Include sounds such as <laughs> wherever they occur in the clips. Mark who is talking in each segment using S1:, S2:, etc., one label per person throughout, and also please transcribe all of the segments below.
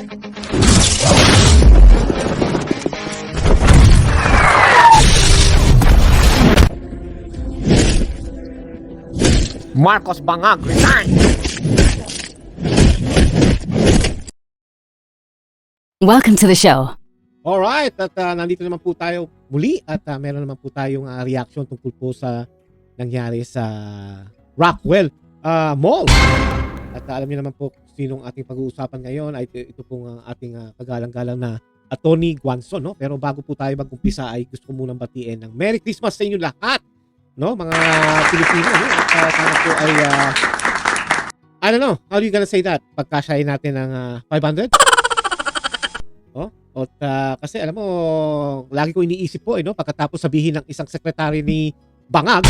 S1: Marcos Bangag resign!
S2: Welcome to the show.
S1: Alright, at ah, nandito naman po tayo muli at ah, meron naman po tayong ah, reaction tungkol po sa nangyari sa Rockwell ah, Mall. At ah, alam niyo naman po sinong ating pag-uusapan ngayon ay ito, pong ang ating ah, kagalang-galang na Attorney Guanzon. No? Pero bago po tayo mag-umpisa ay gusto ko munang batiin ng Merry Christmas sa inyo lahat. No, mga Pilipino. No? At ah, sana po ay ah, I don't know, how are you gonna say that? Pagkasyahin natin ng ah, 500? At ah, kasi alam mo, lagi ko iniisip po, eh, no? pagkatapos sabihin ng isang sekretary ni Bangag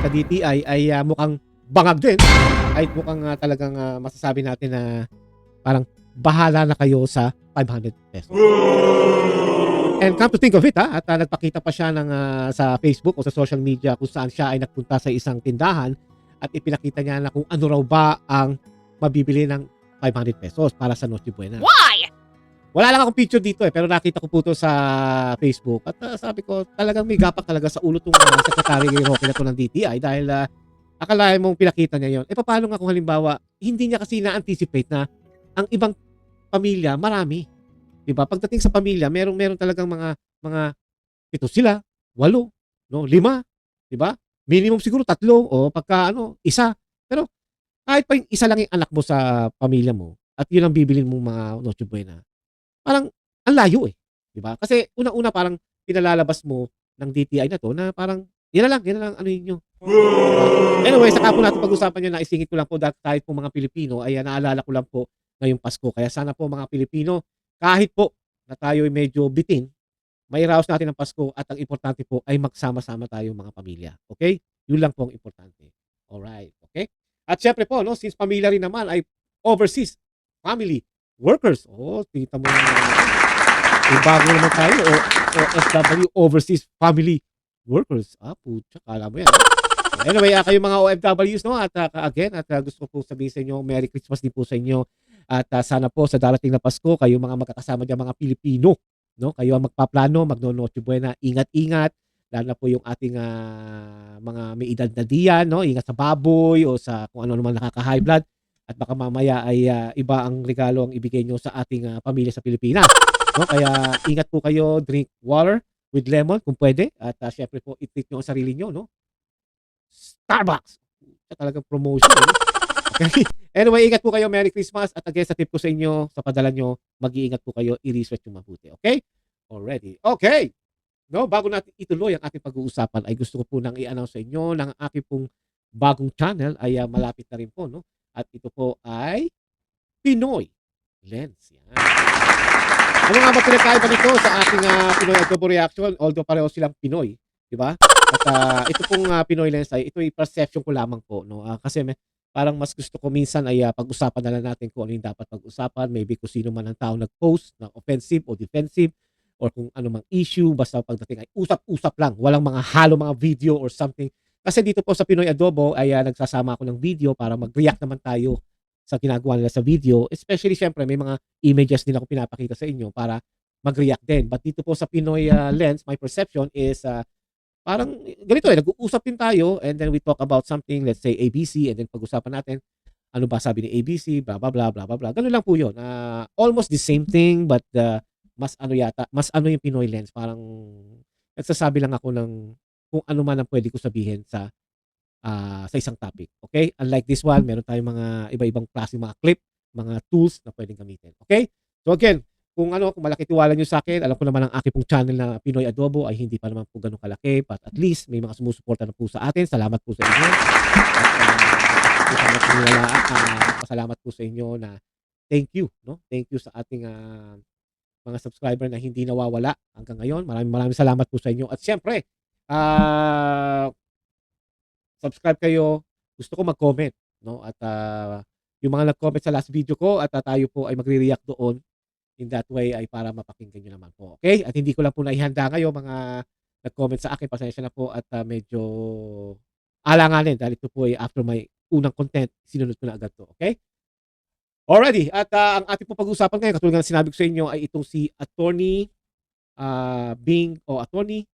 S1: sa DTI ay ah, mukhang bangag din. Ay mukhang ah, talagang ah, masasabi natin na parang bahala na kayo sa 500 pesos. And come to think of it, ha, at ah, nagpakita pa siya ng, ah, sa Facebook o sa social media kung saan siya ay nagpunta sa isang tindahan at ipinakita niya na kung ano raw ba ang mabibili ng 500 pesos para sa Noche Buena.
S2: Why?
S1: Wala lang akong picture dito eh, pero nakita ko po to sa Facebook. At ah, sabi ko, talagang may gapak talaga sa ulo tong uh, Secretary Roque na to ng DTI dahil uh, akalain mong pinakita niya yon. Eh paano nga kung halimbawa, hindi niya kasi na-anticipate na ang ibang pamilya, marami. 'Di ba? Pagdating sa pamilya, meron meron talagang mga mga pito sila, walo, no, lima, 'di ba? Minimum siguro tatlo o pagka ano, isa. Pero kahit pa yung isa lang yung anak mo sa pamilya mo at yun ang bibilin mong mga Noche Buena, parang ang layo eh. 'Di ba? Kasi una-una parang pinalalabas mo ng DTI na to na parang yan lang, yan lang ano yun Anyway, saka po natin pag-usapan yun na isingit ko lang po dahil kahit po mga Pilipino ay naalala ko lang po ngayong Pasko. Kaya sana po mga Pilipino, kahit po na tayo ay medyo bitin, may raos natin ang Pasko at ang importante po ay magsama-sama tayo mga pamilya. Okay? Yun lang po ang importante. Alright. Okay? At syempre po, no, since pamilya rin naman ay overseas family workers. Oh, kita mo naman. May bago naman tayo o OFW overseas family workers. Ah, putya, kala mo yan. Anyway, ah, kayo mga OFWs, no? At ah, again, at ah, gusto ko po sabihin sa inyo, Merry Christmas din po sa inyo. At ah, sana po sa darating na Pasko, kayo mga magkakasama dyan, mga Pilipino, no? Kayo ang magpaplano, magno-Noche Buena, ingat-ingat. Lalo na po yung ating ah, mga may edad na diyan, no? Ingat sa baboy o sa kung ano naman nakaka-high blood. At baka mamaya ay ah, iba ang regalo ang ibigay nyo sa ating ah, pamilya sa Pilipinas. No? Kaya ingat po kayo, drink water with lemon kung pwede. At uh, syempre po, i-treat nyo ang sarili nyo, no? Starbucks! Ito talagang promotion. eh. Okay? <laughs> Anyway, ingat po kayo. Merry Christmas. At again, sa tip ko sa inyo, sa padala nyo, mag-iingat po kayo. I-research nyo mabuti. Okay? Already. Okay! No, bago natin ituloy ang ating pag-uusapan, ay gusto ko po nang i-announce sa inyo ng aking pong bagong channel ay ah, malapit na rin po, no? At ito po ay Pinoy Lens. Yan. Ano nga ba pinagkaiba nito sa ating ah, Pinoy Adobo Reaction? Although pareho silang Pinoy, di ba? At ah, ito pong ah, Pinoy Lens ay ito ay perception ko lamang po, no? Ah, kasi may, parang mas gusto ko minsan ay ah, pag-usapan na lang natin kung ano yung dapat pag-usapan. Maybe kung sino man ang tao nag-post ng offensive o defensive or kung ano mang issue. Basta pagdating ay usap-usap lang. Walang mga halo mga video or something. Kasi dito po sa Pinoy Adobo ay ah, nagsasama ako ng video para mag-react naman tayo sa ginagawa nila sa video. Especially syempre may mga images din ako pinapakita sa inyo para mag-react din. But dito po sa Pinoy ah, Lens, my perception is ah, parang ganito eh, nag-uusap din tayo and then we talk about something, let's say ABC and then pag-usapan natin ano ba sabi ni ABC, blah blah blah blah blah blah. Ganun lang po 'yon. Ah, almost the same thing but ah, mas ano yata, mas ano yung Pinoy Lens, parang nagsasabi lang ako ng kung ano man ang pwede ko sabihin sa ah, sa isang topic. Okay? Unlike this one, meron tayong mga iba-ibang klase mga clip, mga tools na pwedeng gamitin. Okay? So again, kung ano, kung malaki tiwala nyo sa akin, alam ko naman ang aking pong channel na Pinoy Adobo ay hindi pa naman po ganun kalaki, but at least may mga sumusuporta na po sa atin. Salamat po sa inyo. At uh, salamat, uh, pasalamat po sa inyo na thank you, no? Thank you sa ating ah, mga subscriber na hindi nawawala hanggang ngayon. Maraming maraming salamat po sa inyo. At syempre, ah subscribe kayo. Gusto ko mag-comment, no? At ah, yung mga nag-comment sa last video ko at ah, tayo po ay magre-react doon. In that way ay para mapakinggan nyo naman po. Okay? At hindi ko lang po naihanda kayo mga nag-comment sa akin. Pasensya na po at ah, medyo alanganin dahil ito po ay after my unang content, sinunod ko na agad to. Okay? Alrighty, at ah, ang ating po pag-uusapan ngayon, katulad ng sinabi ko sa inyo, ay itong si Attorney ah, Bing o Attorney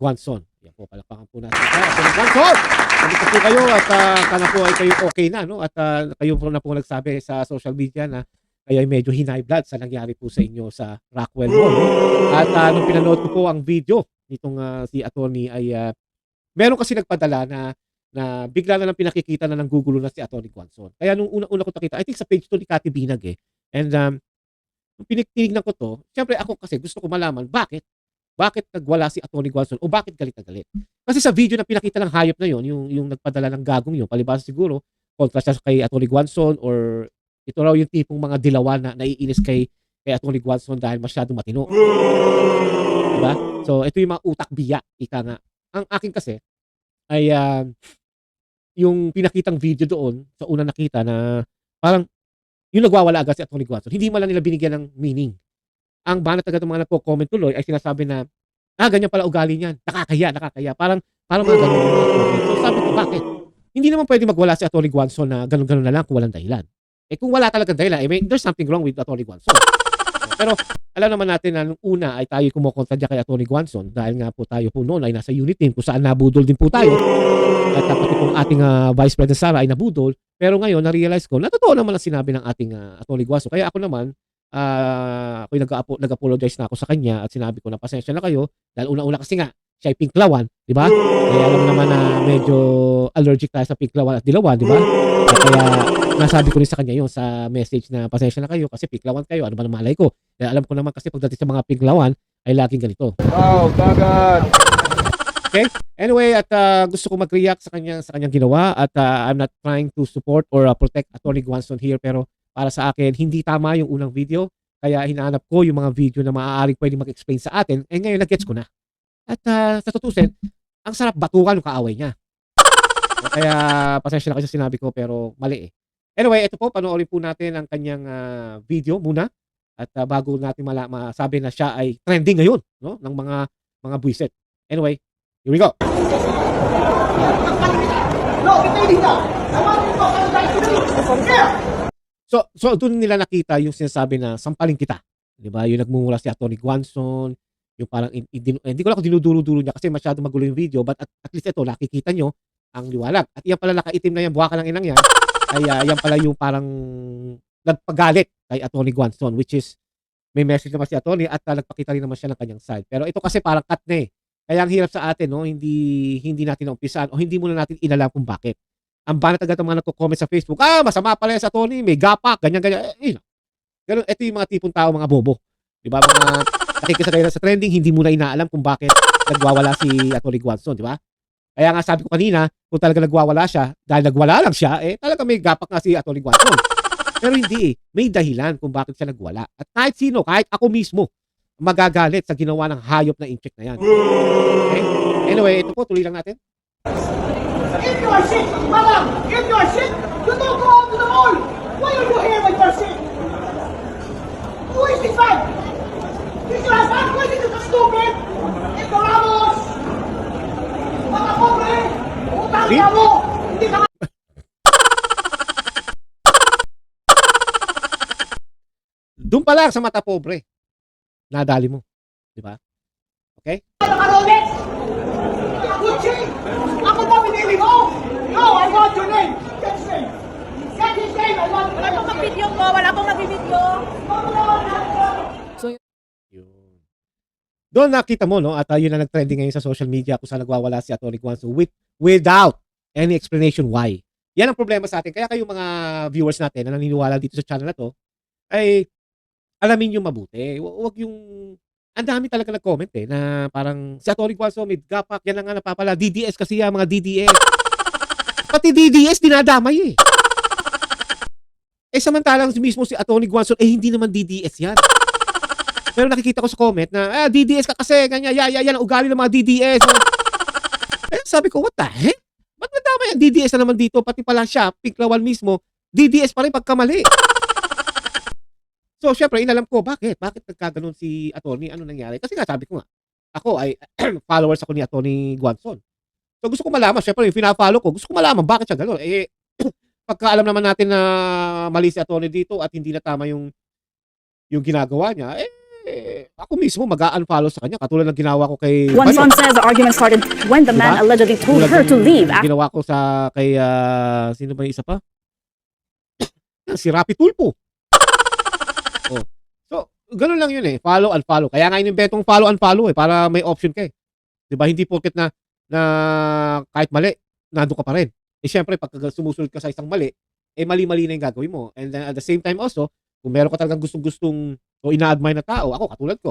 S1: Guanzon. Yan po, palakpakan po natin. siya. Attorney Guanzon! Nandito po kayo at ah, sana po ay kayo okay na, no? At ah, kayo po na po nagsabi sa social media na kayo ay medyo hinay blood sa nangyari po sa inyo sa Rockwell Mall. No? At ah, nung pinanood ko po ang video nitong ah, si Attorney ay ah, meron kasi nagpadala na na bigla na lang pinakikita na ng Google na si Atty. Guanzon. Kaya nung una-una ko nakita, I think sa page to ni Cathy Binag eh. And um, nung pinigtinignan ko to, syempre ako kasi gusto ko malaman bakit bakit nagwala si Atty. Guanzon o bakit galit na galit. Kasi sa video na pinakita ng hayop na yon, yung yung nagpadala ng gagong yun, palibasa siguro kontra siya kay Atty. Guanzon or ito raw yung tipong mga dilawan na naiinis kay kay Atty. Guanzon dahil masyadong matino. Diba? So ito yung mga utak biya, ika nga. Ang akin kasi ay ah, yung pinakitang video doon sa una nakita na parang yung nagwawala agad si Atty. Guanzon, hindi man lang nila binigyan ng meaning. Ang banat agad ng mga nagko-comment tuloy ay sinasabi na, ah, ganyan pala ugali niyan. Nakakaya, nakakaya. Parang, parang mga ganun. So sabi ko, bakit? Hindi naman pwede magwala si Atty. Guanzon na ganun-ganun na lang kung walang dahilan. Eh kung wala talaga dahilan, I mean, there's something wrong with Atty. Guanzon. Pero alam naman natin na nung una ay tayo kumukontra kay Atty. Guanzon dahil nga po tayo po noon ay nasa unit team kung saan nabudol din po tayo. At uh, pati pong ating ah, Vice President Sara ay nabudol. Pero ngayon, na-realize ko na totoo naman ang sinabi ng ating uh, Atty. Guanzon. Kaya ako naman, ah ako'y nag-apo- nag-apologize na ako sa kanya at sinabi ko na pasensya na kayo dahil una-una kasi nga, siya ay pinklawan, di ba? Eh alam naman na medyo allergic tayo sa pinklawan at dilawan, di ba? At kaya nasabi ko rin sa kanya yun sa message na pasensya na kayo kasi pinklawan kayo, ano ba na malay ko? Kaya alam ko naman kasi pagdating sa mga pinklawan ay laging ganito.
S3: Wow, dagat!
S1: Anyway, at ah, gusto ko mag-react sa kanyang sa kanyang ginawa at ah, I'm not trying to support or ah, protect Attorney Guanzon here pero para sa akin hindi tama yung unang video kaya hinahanap ko yung mga video na maaaring pwede mag-explain sa atin eh ngayon nag-gets ko na. At ah, sa tutusin, ang sarap batukan yung kaaway niya. kaya pasensya na kayo sa sinabi ko pero mali eh. Anyway, ito po panoorin po natin ang kanyang ah, video muna at ah, bago natin mala masabi na siya ay trending ngayon no ng mga mga buwisit. Anyway, here we go.
S4: No, kita hindi ka. I want you
S1: So, so doon nila nakita yung sinasabi na sampalin kita. 'Di ba? Yung nagmumura si Atty. Guanzon, yung parang in- in- hindi ko lang kung dinuduro-duro niya kasi masyado magulo yung video but at, at least ito nakikita nyo ang liwanag. At yan pala nakaitim na yan, buha ka ng inang yan. Ay ah, yan pala yung parang nagpagalit kay Atty. Guanzon which is may message naman si Atty. at ah, nagpakita rin naman siya ng kanyang side. Pero ito kasi parang cut na eh. Kaya ang hirap sa atin, no, hindi hindi natin naumpisan o hindi muna natin inalam kung bakit. Ang banat agad ng mga nagko-comment sa Facebook, ah, masama pala sa Tony, may gapak, ganyan, ganyan. Eh, eh, ganun, ito yung mga tipong tao, mga bobo. Di ba? Mga nakikisagay na sa trending, hindi muna inaalam kung bakit nagwawala si Atty. Guanzon, di ba? Kaya nga sabi ko kanina, kung talaga nagwawala siya, dahil nagwala lang siya, eh talaga may gapak nga si Atty. Guanzon. Pero hindi eh. May dahilan kung bakit siya nagwala. At kahit sino, kahit ako mismo, magagalit sa ginawa ng hayop na incheck na yan. Okay? Anyway, ito po, tuloy lang natin.
S4: If you are sick, madam, if you are sick, you don't go out to the mall. Why are you here when you are sick? Who is this man? Is your husband? Why is this stupid? Ito Ramos! Mga pobre! Utang ka mo! Hindi ka
S1: Doon pa lang sa mata pobre. Nadali mo. Di ba?
S4: Rolex! Gucci! Ako ba pinili mo? No, I want your name! Get his name! Get his name! I want
S5: Wala pong video ko, wala pong nabibidyo.
S1: Yun. Doon nakita mo, no? At uh, yun na nag-trending ngayon sa social media kung saan nagwawala si Atty. Guanzo with, without any explanation why. Yan ang problema sa atin. Kaya kayo mga viewers natin na naniniwala dito sa channel na to, ay alamin yung mabuti. Hu- Huwag yung... Ang dami talaga nag-comment eh, na parang si Atty. Guanzo may gapak, yan ang nga napapala. DDS kasi yan, mga DDS. Pati DDS dinadamay eh. Eh samantalang mismo si Atty. Guanzo, eh hindi naman DDS yan. Pero nakikita ko sa comment na, ah, DDS ka kasi, ganyan, ya, ya, yan ugali ng mga DDS. eh, sabi ko, what the heck? Ba't nadama yan? DDS na naman dito, pati pala siya, Pinklawan mismo, DDS pa rin pagkamali. so, syempre, inalam ko, bakit? Bakit nagkaganon si attorney? Ano nangyari? Kasi nga, sabi ko nga, ako ay <clears throat> followers ako ni attorney Guanzon. So, gusto ko malaman, syempre, yung pina-follow ko, gusto ko malaman bakit siya gano'n. Eh, <clears throat> pagka alam naman natin na mali si attorney dito at hindi na tama yung yung ginagawa niya, eh, eh, ako mismo mag-unfollow sa kanya katulad ng ginawa ko kay
S3: One son says the argument started when the man
S1: Diba?
S3: allegedly told
S1: Tulad
S3: her to leave
S1: Ginawa ko sa kay ah, sino ba yung isa pa? <clears throat> si Rapi Tulpo. oh. So, ganun lang yun eh. Follow and follow. Kaya nga inimbentong follow and follow eh para may option ka eh. 'Di ba? Hindi porket na na kahit mali, nando ka pa rin. Eh syempre pag sumusunod ka sa isang mali, eh mali-mali na yung gagawin mo. And then at the same time also, kung meron ka talagang gustong-gustong o ina-admire na tao, ako katulad ko,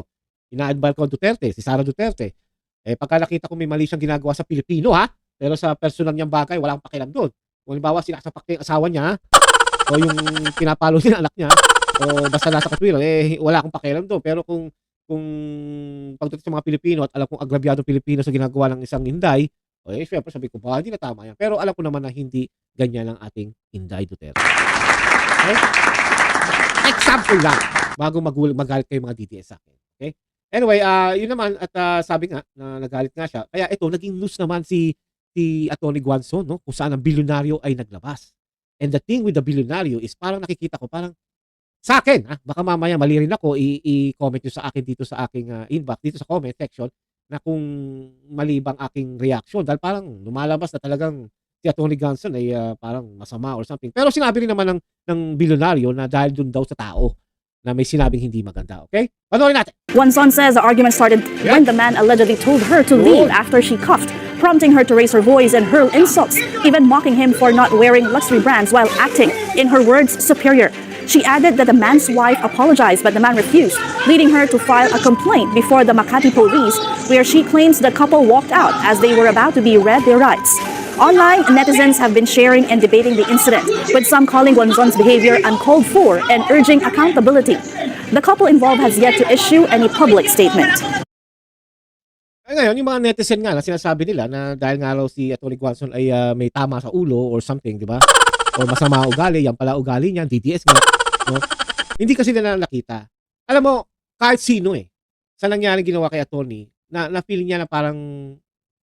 S1: ina-admire ko ang Duterte, si Sara Duterte. Eh pagka nakita ko may mali siyang ginagawa sa Pilipino ha, pero sa personal niyang bagay, wala akong pakialam doon. Kung halimbawa, sinasapak niya yung asawa niya, o yung pinapalo <laughs> niya anak niya, o basta nasa katwiran, eh, wala akong pakialam doon. Pero kung, kung pagdating sa mga Pilipino at alam kong agrabyado Pilipino sa ginagawa ng isang Inday, o eh, syempre sabi ko, ba, hindi na tama yan. Pero alam ko naman na hindi ganyan ang ating Inday Duterte. Okay? Example lang, bago magul magalit kayo mga DDS sa akin. Okay? Anyway, ah yun naman, at ah, sabi nga, na nagalit nga siya. Kaya ito, naging news naman si si Atty. Guanzon, no? kung saan ang bilyonaryo ay naglabas. And the thing with the bilyonaryo is parang nakikita ko, parang sa akin, ha? baka mamaya mali rin ako, i-comment nyo sa akin dito sa aking ah, inbox, dito sa comment section, na kung mali bang aking reaction. Dahil parang lumalabas na talagang si Atty. Guanzon ay ah, parang masama or something. Pero sinabi rin naman ng, ng bilyonaryo na dahil dun daw sa tao na may sinabing hindi maganda. Okay? Panoorin natin.
S3: One son says the argument started when the man allegedly told her to leave after she coughed, prompting her to raise her voice and hurl insults, even mocking him for not wearing luxury brands while acting, in her words, superior. She added that the man's wife apologized, but the man refused, leading her to file a complaint before the Makati police, where she claims the couple walked out as they were about to be read their rights. Online, netizens have been sharing and debating the incident, with some calling Guanzon's behavior uncalled for and urging accountability. The couple involved has yet to issue any public statement.
S1: Ay ngayon, yung mga netizen nga na sinasabi nila na dahil nga raw si Atty. Guanzon ay ah, may tama sa ulo or something, di ba? Or masama ugali, yan pala ugali niya, DDS nga. No? Hindi kasi nila nakita. Alam mo, kahit sino eh, sa nangyari ginawa kay Atty. na, na feeling niya na parang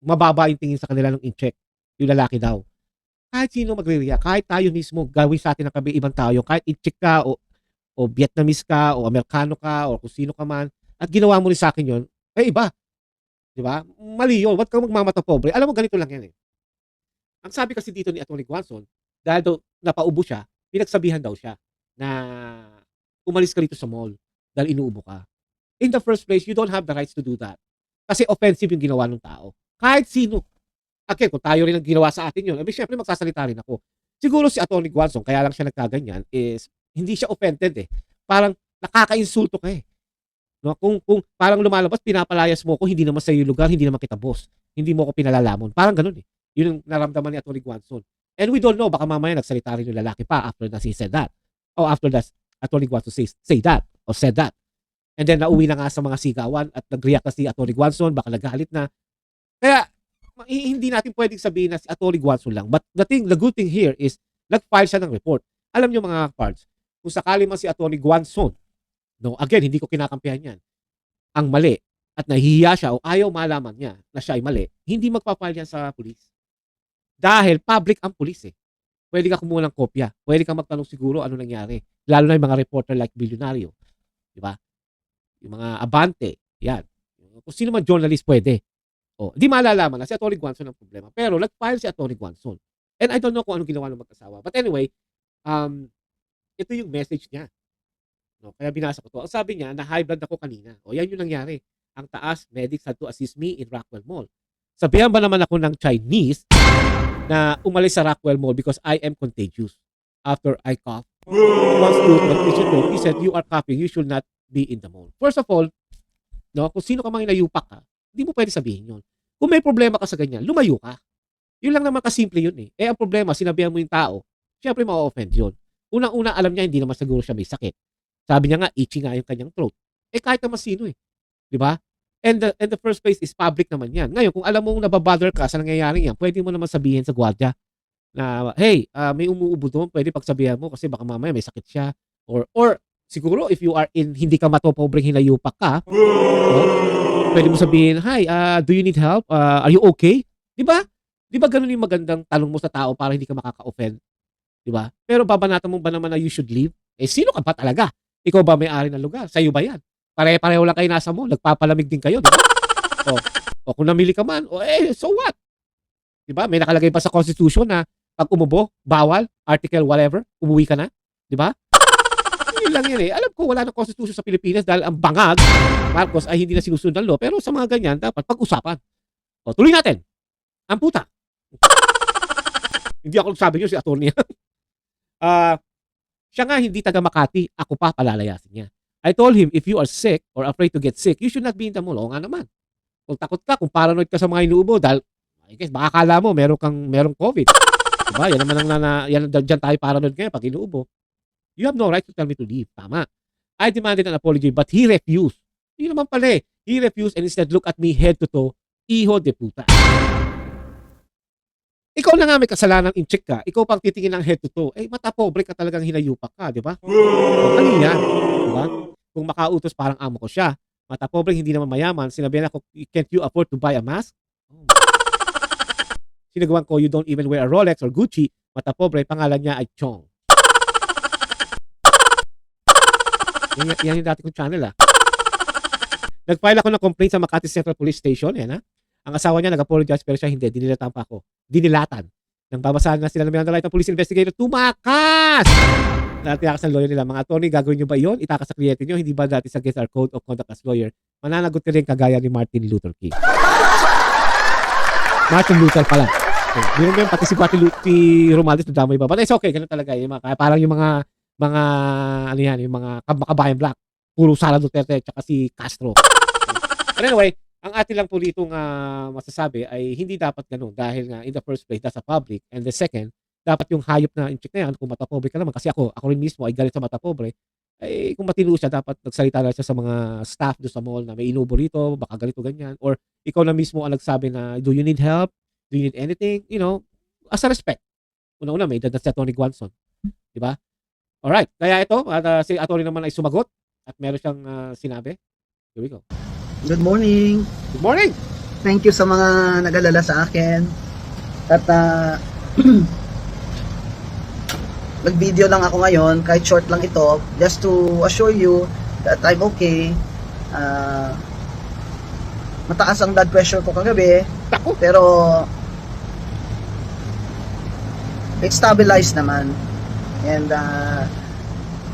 S1: mababa yung tingin sa kanila ng in-check. Yung lalaki daw. Kahit sino magre-react, kahit tayo mismo, gawin sa atin ng kabi ibang tao, kahit in-check ka o, o Vietnamese ka o Amerikano ka o kung sino ka man, at ginawa mo rin sa akin yon eh iba. Di ba? Mali yun. Huwag kang magmamata pobre. Alam mo, ganito lang yan eh. Ang sabi kasi dito ni Atty. Guanzon, dahil daw napaubo siya, pinagsabihan daw siya na umalis ka rito sa mall dahil inuubo ka. In the first place, you don't have the rights to do that. Kasi offensive yung ginawa ng tao. Kahit sino. Okay, kung tayo rin ang ginawa sa atin yun, eh, syempre magsasalita rin ako. Siguro si Atty. Guanzon, kaya lang siya nagkaganyan, is hindi siya offended eh. Parang nakaka-insulto ka eh. No, kung kung parang lumalabas pinapalayas mo ako, hindi naman sa iyo lugar, hindi naman kita boss. Hindi mo ako pinalalamon. Parang ganoon eh. Yun ang naramdaman ni Atty. Guanzon. And we don't know, baka mamaya nagsalita rin yung lalaki pa after that he said that. O after that, Atty. Guanzon say, say that or said that. And then nauwi na nga sa mga sigawan at nag-react na si Atty. Guanzon, baka nagalit na. Kaya hindi natin pwedeng sabihin na si Atty. Guanzon lang. But the thing, the good thing here is nag-file siya ng report. Alam niyo mga cards, kung sakali man si Atty. Guanzon No, again, hindi ko kinakampihan yan. Ang mali at nahihiya siya o ayaw malaman niya na siya ay mali, hindi magpapile yan sa pulis. Dahil public ang pulis eh. Pwede ka kumuha ng kopya. Pwede kang magtanong siguro ano nangyari. Lalo na yung mga reporter like Billionario. Di ba? Yung mga abante. Yan. Kung sino man journalist pwede. O, di malalaman na si Atty. Guanzon ang problema. Pero nag-file si Atty. Guanzon. And I don't know kung anong ginawa ng mag-asawa. But anyway, um, ito yung message niya. No, kaya binasa ko to. Ang sabi niya, na high blood ako kanina. O yan yung nangyari. Ang taas, medics had to assist me in Rockwell Mall. Sabihan ba naman ako ng Chinese na umalis sa Rockwell Mall because I am contagious after I cough. Once to told, he said, you are coughing, you should not be in the mall. First of all, no, kung sino ka mang inayupak ka, hindi mo pwede sabihin yun. Kung may problema ka sa ganyan, lumayo ka. Yun lang naman kasimple yun eh. Eh ang problema, sinabihan mo yung tao, syempre ma-offend yun. Unang-una, alam niya hindi naman siguro siya may sakit. Sabi niya nga, itchy nga yung kanyang throat. Eh kahit naman sino eh. Di ba? And the, and the first place is public naman yan. Ngayon, kung alam mong nababother ka sa nangyayari yan, pwede mo naman sabihin sa gwardiya na, hey, ah, may umuubo doon, pwede pagsabihan mo kasi baka mamaya may sakit siya. Or, or siguro if you are in, hindi ka matopobreng hinayupak ka, no? pwede mo sabihin, hi, ah, do you need help? Ah, are you okay? Di ba? Di ba ganun yung magandang tanong mo sa tao para hindi ka makaka-offend? Di ba? Pero babanatan mo ba naman na you should leave? Eh, sino ka ba talaga? Ikaw ba may-ari ng lugar? Sa'yo ba yan? Pare-pareho lang kayo nasa mall. Nagpapalamig din kayo, di ba? o, <laughs> o kung namili ka man, o eh, so what? Di ba? May nakalagay pa sa Constitution na pag umubo, bawal, article whatever, umuwi ka na. Di ba? <laughs> Yun lang yan eh. Alam ko wala ng Constitution sa Pilipinas dahil ang bangag, Marcos, ay hindi na sinusunod ng law. Pero sa mga ganyan, dapat pag-usapan. O, tuloy natin. Ang puta. <laughs> hindi ako nagsabi nyo, si attorney. Ah, siya nga hindi taga Makati, ako pa palalayasin niya. I told him, if you are sick or afraid to get sick, you should not be in the mall. Oo nga naman. Kung takot ka, kung paranoid ka sa mga inuubo, dahil, I guess, baka kala mo, meron kang, merong COVID. diba? Yan naman ang, nana, yan, dyan tayo paranoid ngayon pag inuubo. You have no right to tell me to leave. Tama. I demanded an apology, but he refused. Hindi naman pala eh. He refused and instead look at me head to toe, iho de puta. Ikaw na nga may kasalanan in check ka. Ikaw pang titingin ng head to toe. Eh, mata pobre ka talagang hinayupak ka, di ba? O, Mali yan. Di? Kung makautos parang amo ko siya. Mata pobre, hindi naman mayaman. Sinabihan ako, can't you afford to buy a mask? Oh. Sinagawan ko, you don't even wear a Rolex or Gucci. Mata pobre, pangalan niya ay Chong. yan, yan yung dati kong channel ah. Nag-file ako ng complaint sa Makati Central Police Station. Yan ah. Ang asawa niya nag-apologize pero siya hindi. Dinilatan pa ako. Dinilatan. Nang babasahan na sila ng Miranda Light ng police investigator, tumakas! Natiyakas ng lawyer nila. Mga attorney, gagawin nyo ba yun? Itakas sa kliyente nyo? Hindi ba dati sa against our code of conduct as lawyer? Mananagot rin kagaya ni Martin Luther King. Martin Luther pala. Okay. Yun, pati si Martin Lu- si Romualdez nadamay ba? But it's okay, ganun talaga. Yung mga, parang yung mga, mga, ano yan, yung mga kab- makabayan black. Puro Sara Duterte at si Castro. But anyway, ang atin lang po dito nga masasabi ay hindi dapat ganun dahil nga in the first place, that's a public. And the second, dapat yung hayop na in-check na yan, kung matapobre ka naman, kasi ako, ako rin mismo ay galit sa matapobre, ay kung matino siya, dapat nagsalita na siya sa mga staff do sa mall na may inubo rito, baka ganito, ganyan. Or ikaw na mismo ang nagsabi na, do you need help? Do you need anything? You know, as a respect. Una-una, may edad na si Tony Guanson. Di ba? Alright. Kaya ito, at, uh, si Atty. naman ay sumagot at meron siyang uh, sinabi. Here we go.
S6: Good morning.
S1: Good morning!
S6: Thank you sa mga nag-alala sa akin. At ah, <clears throat> nag-video lang ako ngayon, kahit short lang ito, just to assure you that I'm okay. Ah, mataas ang blood pressure ko kagabi, pero it's stabilized naman. And ah,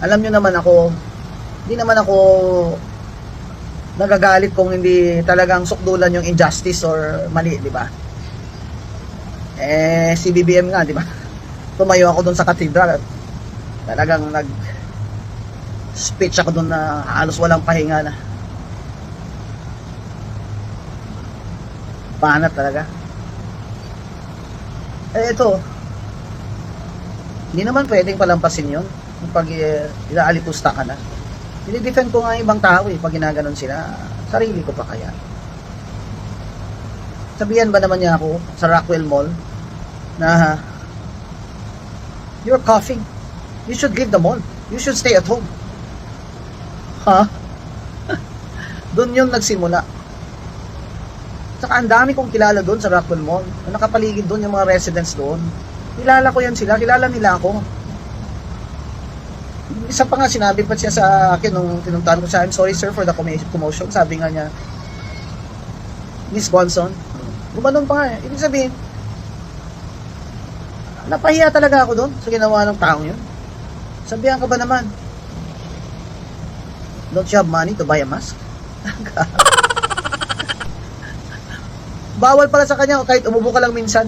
S6: alam nyo naman ako, hindi naman ako nagagalit kung hindi talagang sukdulan yung injustice or mali, di ba? Eh, si BBM nga, di ba? <laughs> Tumayo ako doon sa cathedral at talagang nag speech ako doon na halos walang pahinga na. Panat talaga. Eh, ito. Hindi naman pwedeng palampasin yun. Pag uh, inaalipusta ka na. Dinidefend ko nga ibang tao eh, pag ginaganon sila, sarili ko pa kaya. Sabihan ba naman niya ako sa Rockwell Mall na you're coughing. You should leave the mall. You should stay at home. Ha? <laughs> doon yun nagsimula. Saka ang dami kong kilala doon sa Rockwell Mall. Na nakapaligid doon yung mga residents doon. Kilala ko yan sila. Kilala nila ako isa pa nga sinabi pa siya sa akin nung tinuntahan ko siya, I'm sorry sir for the commo- commotion. Sabi nga niya, Miss Bonson, gumanon pa nga. Ibig sabihin, napahiya talaga ako doon sa ginawa ng taong yun. Sabihan ka ba naman, don't you have money to buy a mask? <laughs> Bawal pala sa kanya kahit umubo ka lang minsan.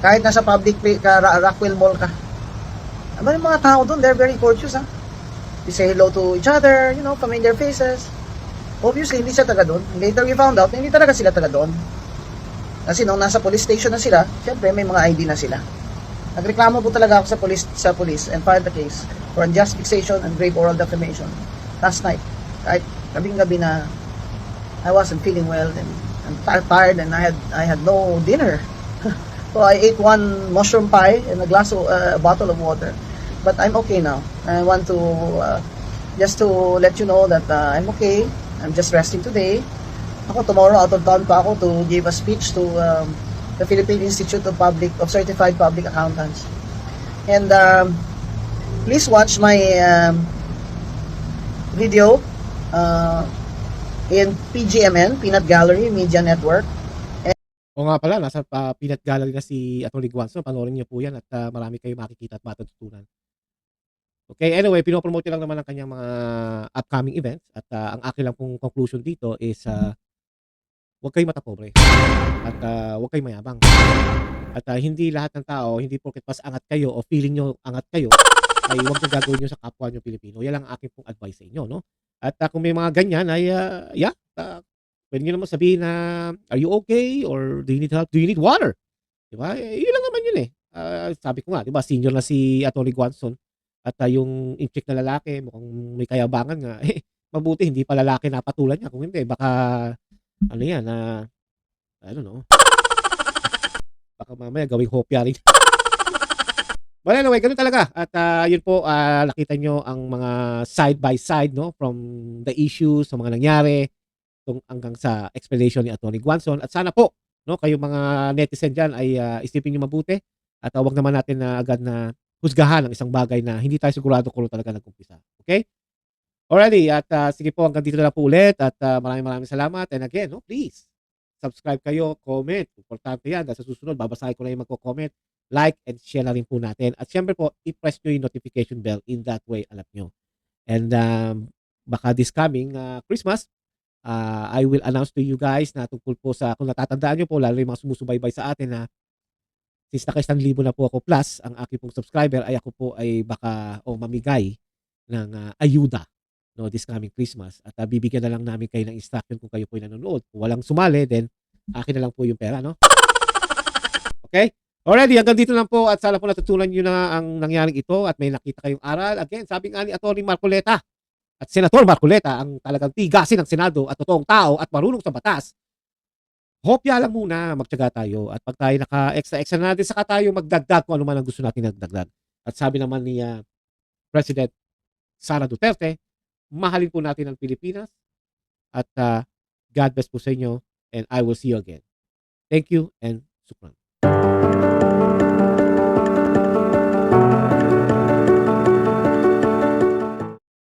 S6: Kahit nasa public ka, Rockwell Mall ka. Aba yung mga tao doon, they're very courteous, ha? They say hello to each other, you know, familiar faces. Obviously, hindi siya taga doon. Later we found out, hindi talaga sila taga doon. Kasi nung nasa police station na sila, syempre may mga ID na sila. Nagreklamo po talaga ako sa police, sa police and filed the case for unjust fixation and grave oral defamation last night. Kahit gabing-gabi na I wasn't feeling well and I'm ti- tired and I had I had no dinner. <laughs> so I ate one mushroom pie and a glass of uh, a bottle of water. But I'm okay now. I want to uh, just to let you know that uh, I'm okay. I'm just resting today. Ako tomorrow out of town pa ako to give a speech to um, the Philippine Institute of Public of Certified Public Accountants. And um, please watch my um, video uh, in PGMN, Peanut Gallery Media Network.
S1: O nga pala, nasa uh, Peanut Gallery na si Atty. Guanzo. Panoorin niyo po yan at ah, marami kayo makikita at matututunan. Okay, anyway, pinopromote lang naman ang kanyang mga upcoming events at ah, ang akin lang pong conclusion dito is uh, huwag kayo matapobre at ah, huwag kayo mayabang. At ah, hindi lahat ng tao, hindi porket mas angat kayo o feeling nyo angat kayo, ay huwag nyo gagawin nyo sa kapwa nyo Pilipino. Yan lang ang aking pong advice sa inyo, no? At ah, kung may mga ganyan, ay ah, yeah, ah, pwede nyo naman sabihin na, are you okay? Or do you need help? Do you need water? Di ba? Eh, yun lang naman yun eh. Ah, sabi ko nga, di ba, senior na si Atty. Guanzon at ah, yung incheck na lalaki, mukhang may kayabangan nga, <laughs> eh, mabuti hindi pa lalaki na patulan niya. Kung hindi, baka, ano yan, na, I don't know, baka mamaya gawing hopya rin. Well, anyway, ganun talaga. At ah, yun po, ah, nakita nyo ang mga side by side, no? From the issues, sa mga nangyari, tung hanggang sa explanation ni Atty. Guanzon. At sana po, no, kayo mga netizen dyan ay ah, isipin nyo mabuti. At uh, wag naman natin na agad na husgahan ang isang bagay na hindi tayo sigurado kung ano talaga nag-umpisa. Okay? Alrighty, at ah, sige po, hanggang dito na po ulit. At ah, maraming maraming salamat. And again, no, please, subscribe kayo, comment. Importante yan. Dahil sa susunod, babasahin ko na yung magko-comment. Like and share na rin po natin. At syempre po, i-press nyo yung notification bell. In that way, alam nyo. And um, baka this coming uh, Christmas, uh, I will announce to you guys na tungkol po sa, kung natatandaan nyo po, lalo yung mga sumusubaybay sa atin na since naka libo na po ako plus, ang aking pong subscriber ay ako po ay baka o mamigay ng uh, ayuda no this coming Christmas at uh, bibigyan na lang namin kayo ng instruction kung kayo po ay nanonood. Kung walang sumali, then akin na lang po yung pera, no? Okay? Already, hanggang dito lang po at sana po natutunan nyo na ang nangyaring ito at may nakita kayong aral. Again, sabi nga ni Atty. Marcoleta at Senator Marcoleta ang talagang tigasin ng Senado at totoong tao at marunong sa batas. Hopya lang muna, magtyaga tayo. At pag tayo naka-extra-extra na natin, saka tayo magdagdag kung ano man ang gusto natin nagdagdag. At sabi naman ni ah, President Sara Duterte, mahalin po natin ang Pilipinas at ah, God bless po sa inyo and I will see you again. Thank you and sukran.